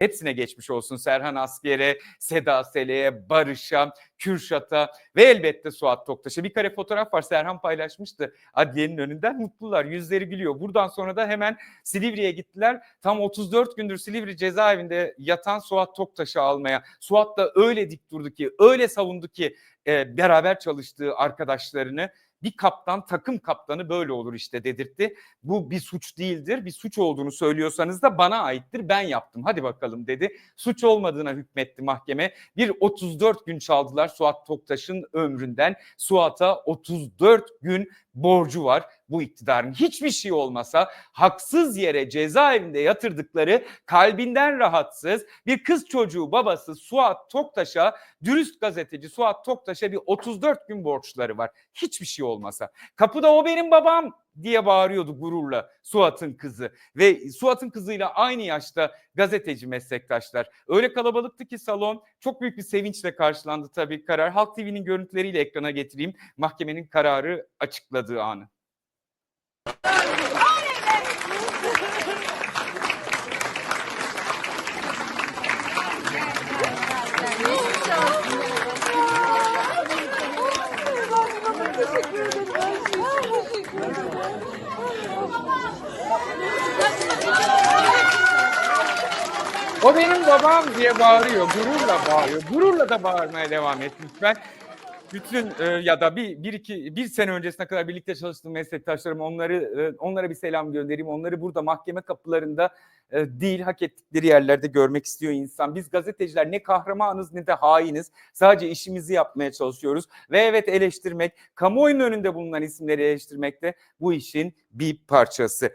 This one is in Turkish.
Hepsine geçmiş olsun Serhan Asker'e, Seda Sele'ye, Barış'a, Kürşat'a ve elbette Suat Toktaş'a. Bir kare fotoğraf var Serhan paylaşmıştı adliyenin önünden. Mutlular, yüzleri gülüyor. Buradan sonra da hemen Silivri'ye gittiler. Tam 34 gündür Silivri cezaevinde yatan Suat Toktaş'ı almaya. Suat da öyle dik durdu ki, öyle savundu ki e, beraber çalıştığı arkadaşlarını bir kaptan takım kaptanı böyle olur işte dedirtti. Bu bir suç değildir. Bir suç olduğunu söylüyorsanız da bana aittir. Ben yaptım. Hadi bakalım dedi. Suç olmadığına hükmetti mahkeme. Bir 34 gün çaldılar Suat Toktaş'ın ömründen. Suat'a 34 gün borcu var bu iktidarın. Hiçbir şey olmasa haksız yere cezaevinde yatırdıkları kalbinden rahatsız bir kız çocuğu babası Suat Toktaş'a dürüst gazeteci Suat Toktaş'a bir 34 gün borçları var. Hiçbir şey olmasa. Kapıda o benim babam diye bağırıyordu gururla Suat'ın kızı ve Suat'ın kızıyla aynı yaşta gazeteci meslektaşlar. Öyle kalabalıktı ki salon çok büyük bir sevinçle karşılandı tabii karar. Halk TV'nin görüntüleriyle ekrana getireyim mahkemenin kararı açıkladığı anı. O benim babam diye bağırıyor. Gururla bağırıyor. Gururla da bağırmaya devam et lütfen. Bütün e, ya da bir, bir iki bir sene öncesine kadar birlikte çalıştığım meslektaşlarım onları e, onlara bir selam göndereyim. Onları burada mahkeme kapılarında e, değil hak ettikleri yerlerde görmek istiyor insan. Biz gazeteciler ne kahramanız ne de hainiz. Sadece işimizi yapmaya çalışıyoruz. Ve evet eleştirmek, kamuoyunun önünde bulunan isimleri eleştirmek de bu işin bir parçası.